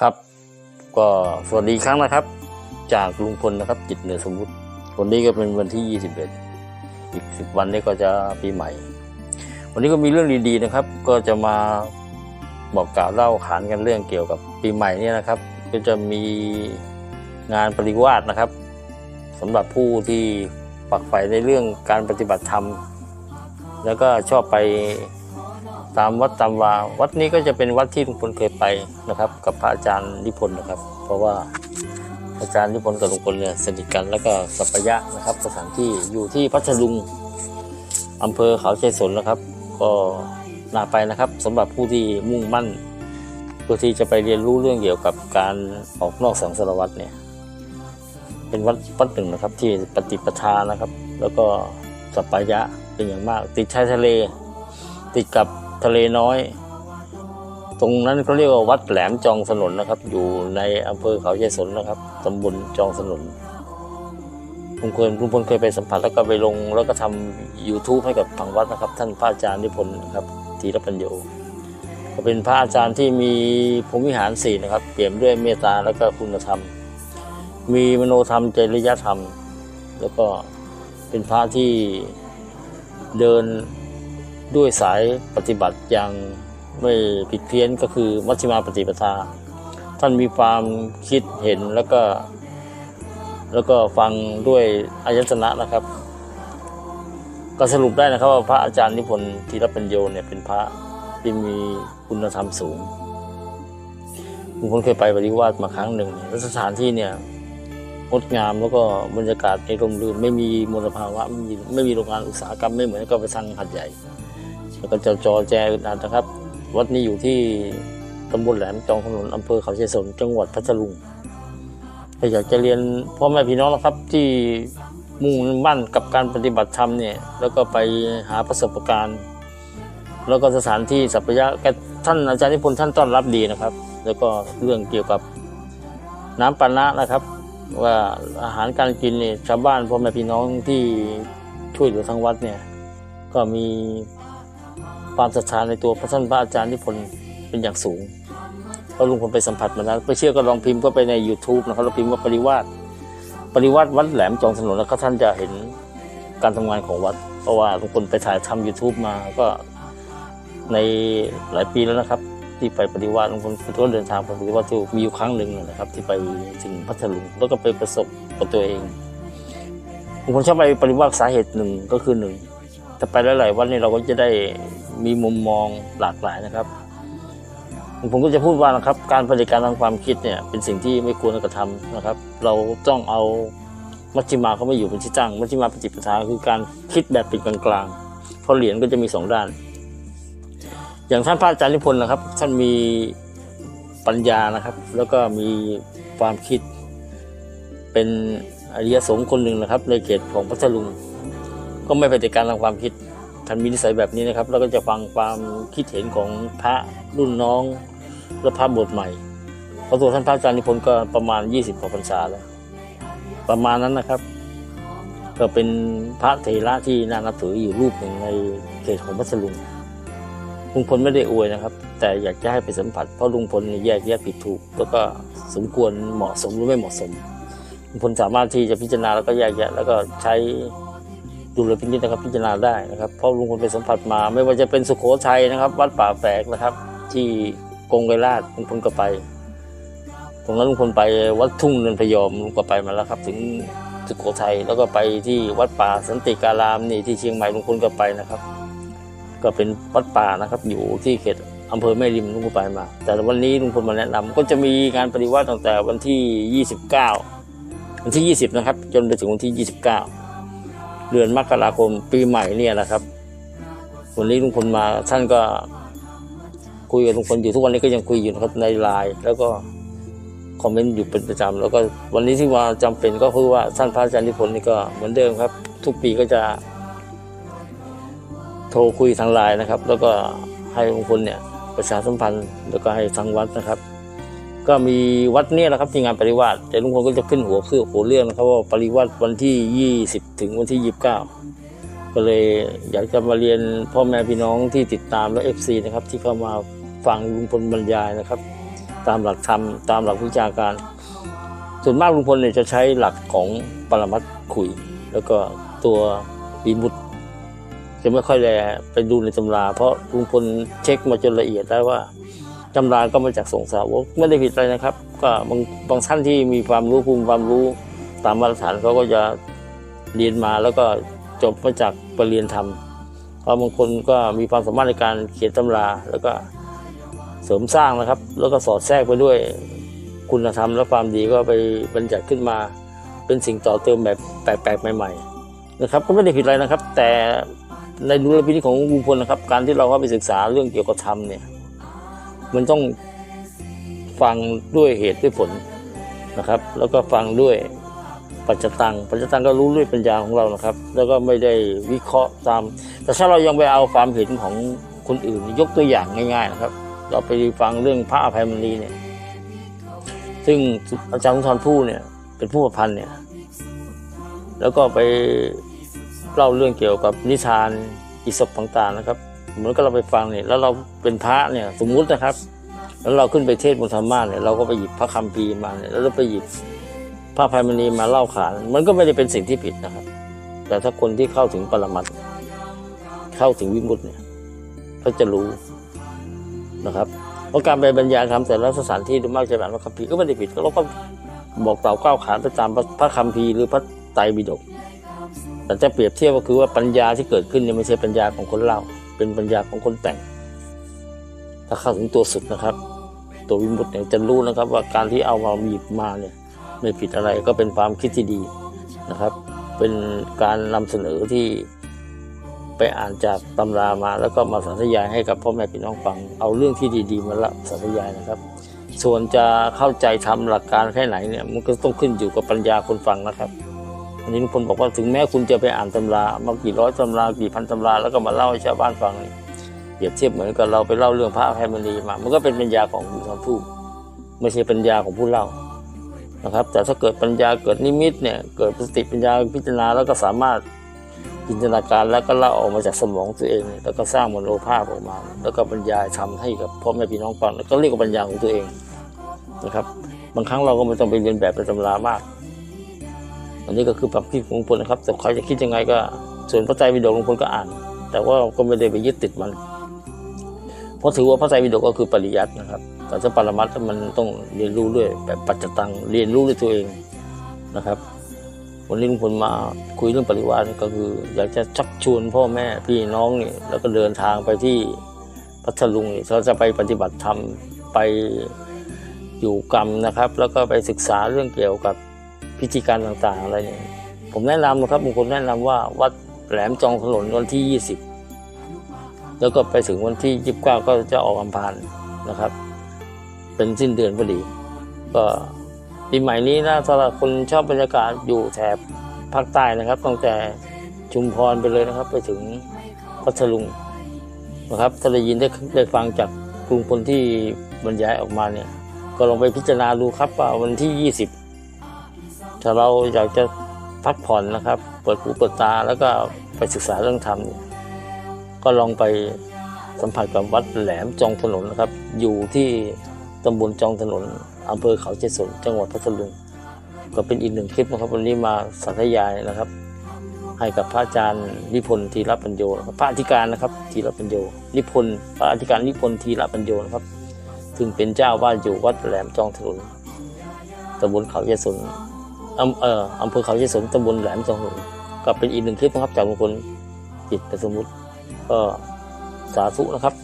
ครับ ก็สวัสดีครั้งนะครับ จากลุงพลนะครับจิตเหนือสมมุติวันนี้ก็เป็นวันที่ 21 อีก 10 วันนี้ก็จะปีใหม่ วันนี้ก็มีเรื่องดีๆนะครับ ก็จะมาบอกกล่าวเล่าขานกันเรื่องเกี่ยวกับปีใหม่นี่นะครับ ก็จะมีงานปริวาสนะครับสำหรับผู้ที่ปักใฝ่ในเรื่องการปฏิบัติธรรม แล้วก็ชอบไป ตามวัดตามวาวัดนี้ก็จะเป็นวัดที่ลุงพลเคยไปนะครับ กับพระอาจารย์นิพนธ์นะครับ เพราะว่าอาจารย์นิพนธ์กับลุงพลเนี่ยสนิทกันแล้วก็สัปยะนะครับ สถานที่อยู่ที่พัทลุงอำเภอเขาชัยสนนะครับ ก็น่าไปนะครับสำหรับผู้ที่มุ่งมั่นเพื่อที่จะไปเรียนรู้เรื่องเกี่ยวกับการออกนอกสังสารวัตรเนี่ย เป็นวัดวัดหนึ่งนะครับ ที่ปฏิปทานะครับ แล้วก็สัปยะเป็นอย่างมาก ติดชายทะเล ติดกับ ทะเลน้อย ตรงนั้นเขาเรียกว่าวัดแหลมจองสนนนะครับ อยู่ในอำเภอเขาชัยสนนะครับตำบลจองสนนลุงพลลุงพลเคยไปสัมผัสแล้วก็ไปลงแล้วก็ทำ YouTube ให้กับทางวัดนะครับ ท่านพระอาจารย์นิพนธ์ครับธีรปัญโยก็เป็นพระอาจารย์ที่มีภูมิวิหารสี่นะครับ เปี่ยมด้วยเมตตาแล้วก็คุณธรรม มีมโนธรรมจริยธรรม แล้วก็เป็นพระที่เดิน ด้วยสายปฏิบัติอย่างไม่ผิดเพี้ยนก็คือมัชฌิมาปฏิปทา ท่านมีความคิดเห็นแล้วก็ แล้วก็ฟังด้วยอายตนะนะครับ ก็สรุปได้นะครับว่าพระอาจารย์นิพนธ์ธีรปัญโยเนี่ยเป็นพระที่มีคุณธรรมสูงผมเคยไปปฏิวัติมาครั้งหนึ่งแล้วสถานที่เนี่ยงดงามแล้วก็บรรยากาศในร่มรื่นไม่มีมลภาวะไม่มีไม่มีโรงงานอุตสาหกรรมไม่เหมือนกับไปทางหัดใหญ่ แล้วก็จะจอแจอึดอัดนะครับ วัดนี้อยู่ที่ตำบลแหลมจองถนนอำเภอเขาเชัยสนจังหวัดพัทลุงถ้าอยากจะเรียนพ่อแม่พี่น้องนะครับที่มุ่งมั่นกับการปฏิบัติธรรมเนี่ยแล้วก็ไปหาประสบการณ์ แล้วก็สถานที่สัพยะแกท่านอาจารย์นิพนธ์ท่านต้อนรับดีนะครับ แล้วก็เรื่องเกี่ยวกับน้ำปานะนะครับ ว่าอาหารการกินเนี่ยชาวบ้านพ่อแม่พี่น้องที่ช่วยเหลือทางวัดเนี่ยก็มี ความศรัทธาในตัวพระท่านพระอาจารย์นิพนธ์เป็นอย่างสูงเพราะลุงพลไปสัมผัสมาแล้วไม่เชื่อก็ลองพิมพ์ก็ไปใน YouTube นะครับเราพิมพ์ว่าปริวาสปริวาสวัดแหลมจองถนนแล้วก็ท่านจะเห็นการทำงานของวัด เพราะว่าลุงพลไปถ่ายทำ YouTube มาก็ในหลายปีแล้วนะครับ ที่ไปปฏิวัติลุงพลก็เดินทางไปปฏิวัติที่มีอยู่ครั้งหนึ่งนะครับ ที่ไปถึงพัทลุงแล้วก็ไปประสบกับตัวเองลุงพลชอบไปปฏิวัติสาเหตุหนึ่งก็คือหนึ่งแต่ไปหลายๆวันนี้เราก็จะได้ มีมุมมองหลากหลายนะครับ ผมก็จะพูดว่านะครับ การปฏิการทางความคิดเนี่ยเป็นสิ่งที่ไม่ควรกระทำนะครับ เราต้องเอามัชฌิมาเข้ามาอยู่เป็นที่ตั้งมัชฌิมาปฏิปทาคือการคิดแบบเป็นกลางๆเพราะเหรียญก็จะมีสองด้าน อย่างท่านพระอาจารย์นิพนธ์นะครับ ท่านมีปัญญานะครับ แล้วก็มีความคิด เป็นอริยสงฆ์คนหนึ่งนะครับ ในเขตของพัทลุงก็ไม่ปฏิการทางความคิด ท่านมีนิสัยแบบนี้นะครับแล้วก็จะฟังความคิดเห็นของพระรุ่นน้องและพระบทใหม่เพราะตัวท่านพระอาจารย์นิพนธ์ก็ประมาณ 20กว่าพรรษาแล้ว ประมาณนั้นนะครับ ก็เป็นพระเถระที่น่านับถืออยู่รูปหนึ่งในเขตของพัทลุงลุงพลไม่ได้อวยนะครับ แต่อยากจะให้ไปสัมผัสเพราะลุงพลแยกแยะผิดถูก แล้วก็สมควรเหมาะสมหรือไม่เหมาะสมลุงพลสามารถที่จะพิจารณาแล้วก็แยกแยะแล้วก็ใช้ ดูเลยพินิจนะครับพิจารณาได้นะครับเพราะลุงพลไปสัมผัสมา ไม่ว่าจะเป็นสุโขทัยนะครับ วัดป่าแฝกนะครับ ที่กงไกรลาดลุงพลก็ไปตรงนั้นลุงพลไปวัดทุ่งเนินพยอมลุงก็ไปมาแล้วครับ ถึงสุโขทัยแล้วก็ไปที่วัดป่าสันติการามนี่ที่เชียงใหม่ลุงพลก็ไปนะครับ ก็เป็นวัดป่านะครับ อยู่ที่เขตอำเภอแม่ริมลุงพลไปมา แต่วันนี้ลุงพลมาแนะนำก็จะมีงานปฏิวัติตั้งแต่วันที่ 29 วันที่ 20 นะครับ จนไปถึงวันที่ 29 เดือนมกราคมปีใหม่เนี่ยนะครับ วันนี้ลุงพลมาท่านก็คุยกับลุงพลอยู่ทุกวันนี้ก็ยังคุยอยู่นะครับในไลน์แล้วก็คอมเมนต์อยู่เป็นประจำแล้วก็วันนี้ที่มาจำเป็นก็คือว่าท่านพระอาจารย์นิพนธ์นี่ก็เหมือนเดิมครับ ทุกปีก็จะโทรคุยทางไลน์นะครับ แล้วก็ให้ลุงพลเนี่ยประชาสัมพันธ์แล้วก็ให้ทางวัดนะครับ ก็มีวัดเนี่ยแหละครับที่งานปริวาสแต่ลุงพลก็จะขึ้นหัวคือหัวเรื่องนะครับว่าปริวาสวันที่ 20 ถึงวันที่ 29 ก็เลยอยากจะมาเรียนพ่อแม่พี่น้องที่ติดตามและ FC นะครับที่เข้ามาฟังลุงพลบรรยายนะครับ ตามหลักธรรมตามหลักวิชาการ ส่วนมากลุงพลเนี่ยจะใช้หลักของปรมัตถ์คุย แล้วก็ตัววิมุตจะไม่ค่อยแลไปดูในตำรา เพราะลุงพลเช็คมาจนละเอียดได้ว่า ตำราก็มาจากสงสาวกไม่ได้ผิดอะไรนะครับ ก็บางบางท่านที่มีความรู้ภูมิความรู้ตามมาตรฐานเขาก็จะเรียนมาแล้วก็จบมาจากปรริญญาธรรมเพราะบางคนก็มีความสามารถในการเขียนตำราแล้วก็เสริมสร้างนะครับ แล้วก็สอดแทรกไปด้วยคุณธรรมและความดีก็ไปบัญญัติขึ้นมา เป็นสิ่งต่อเติมแบบแปลกๆใหม่ ๆ นะครับ ก็ไม่ได้ผิดอะไรนะครับ แต่ในดุลพินิจของลุงพลนะครับ การที่เราเข้าไปศึกษาเรื่องเกี่ยวกับธรรมเนี่ย มันต้องฟังด้วยเหตุด้วยผลนะครับ แล้วก็ฟังด้วยปัจจตัง ปัจจตังก็รู้ด้วยปัญญาของเรานะครับ แล้วก็ไม่ได้วิเคราะห์ตาม แต่ถ้าเรายังไปเอาความเห็นของคนอื่น ยกตัวอย่างง่าย ๆ นะครับ เราไปฟังเรื่องพระอภัยมณีเนี่ย ซึ่งอาจารย์สุนทรภู่เนี่ย เป็นผู้ประพันธ์เนี่ย แล้วก็ไปเล่าเรื่องเกี่ยวกับนิทานอิศบต่างๆนะครับ เหมือนกับเราไปฟังเนี่ยแล้วเราเป็นพระเนี่ยสมมุตินะครับ แล้วเราขึ้นไปเทศบนธรรมาเนี่ยเราก็ไปหยิบพระคัมภีร์มาเนี่ยแล้วไปหยิบพระอภัยมณีมาเล่าขาน มันก็ไม่ได้เป็นสิ่งที่ผิดนะครับ แต่ถ้าคนที่เข้าถึงปรมัตเข้าถึงวิมุติเนี่ยเขาจะรู้นะครับเพราะการไปบรรยายคำแต่ละสถานที่ดยมากจะแบบพระคัมภีร์ก็ไม่ได้ผิดเราก็บอกเต่าก้าวขานไปตามพระคัมภีร์หรือพระไตรปิฎกแต่จะเปรียบเทียบก็คือว่าปัญญาที่เกิดขึ้นเนี่ยไม่ใช่ปัญญาของคนเล่า เป็นปัญญาของคนแต่ง ถ้าเข้าถึงตัวสุดนะครับ ตัววิมุตติเนี่ยจะรู้นะครับ ว่าการที่เอามาหยิบมาเนี่ยไม่ผิดอะไรก็เป็นความคิดที่ดีนะครับ เป็นการนำเสนอที่ไปอ่านจากตำรามาแล้วก็มาสาธยายให้กับพ่อแม่พี่น้องฟัง เอาเรื่องที่ดีๆมาละสาธยายนะครับ ส่วนจะเข้าใจทำหลักการแค่ไหนเนี่ยมันก็ต้องขึ้นอยู่กับปัญญาคนฟังนะครับ อันนี้ลุงพลบอกว่าถึงแม้คุณจะไปอ่านตำรามากี่ร้อยตำรากี่พันตำราแล้วก็มาเล่าให้ชาวบ้านฟังเนี่ยเปรียบเทียบเหมือนกับเราไปเล่าเรื่องพระอภัยมณีมา มันก็เป็นปัญญาของผู้พูดไม่ใช่ปัญญาของผู้เล่านะครับ แต่ถ้าเกิดปัญญาเกิดนิมิตเนี่ยเกิดสติปัญญาพิจารณาแล้วก็สามารถจินตนาการแล้วก็เล่าออกมาจากสมองตัวเอง แล้วก็สร้างมโนภาพออกมา แล้วก็บรรยายทำให้กับพ่อแม่พี่น้องฟังแล้วก็เรียกว่าปัญญาของตัวเองนะครับ บางครั้งเราก็ไม่ต้องไปเรียนแบบเป็นตำรามาก อันนี้ก็คือความคิดของลุงพลนะครับแต่ใครจะคิดยังไงก็ ส่วนพระไตรปิฎกลุงพลก็อ่าน แต่ว่าก็ไม่ได้ไปยึดติดมัน เพราะถือว่าพระไตรปิฎกก็คือปริยัตินะครับ แต่ถ้าปรมัตถ์มันต้องเรียนรู้ด้วยแบบปัจจตังเรียนรู้ด้วยตัวเองนะครับวันนี้ลุงพลมาคุยเรื่องปริวาสก็คือ อยากจะชักชวนพ่อแม่พี่น้องนี่แล้วก็เดินทางไปที่พัทลุงนี่เราจะไปปฏิบัติธรรมไปอยู่กรรมนะครับ แล้วก็ไปศึกษาเรื่องเกี่ยวกับ พิธีการต่างๆอะไรเนี่ยผมแนะนำนะครับบางคนแนะนำว่าวัดแหลมจองถนนวันที่ 20 แล้วก็ไปถึงวันที่ 29 ก็จะออกอัมพานนะครับ เป็นสิ้นเดือนพอดี ก็ปีใหม่นี้นะสำหรับคนชอบบรรยากาศอยู่แถบภาคใต้นะครับตั้งแต่ชุมพรไปเลยนะครับ ไปถึงพัทลุงนะครับถ้าได้ยินได้ได้ฟังจากกลุ่มคนที่บรรยายออกมาเนี่ย ก็ลองไปพิจารณาดูครับว่าวันที่ 20 ถ้าเราอยากจะพักผ่อนนะครับ เปิดหูเปิดตาแล้วก็ไปศึกษาเรื่องธรรมก็ลองไปสัมผัสกับวัดแหลมจองถนนนะครับ อยู่ที่ตำบลจองถนนอำเภอเขาเจสนจังหวัดพัทลุงก็เป็นอีกหนึ่งคลิปนะครับวันนี้มาสาธยายนะครับ ให้กับพระอาจารย์นิพนธ์ทีรปัญโยพระอธิการนะครับทีรปัญโยนิพนธ์พระอธิการนิพนธ์ทีรปัญโยนะครับ ซึ่งเป็นเจ้าวาอยู่วัดแหลมจองถนนตำบลเขาเจสน อำเอออำเภอเขาเชยสนตำบลแหลมสองหลก็เป็นอีกหนึ่งคลิปนะครับจากบางคนจิตสมมุติก็สาธุนะครับ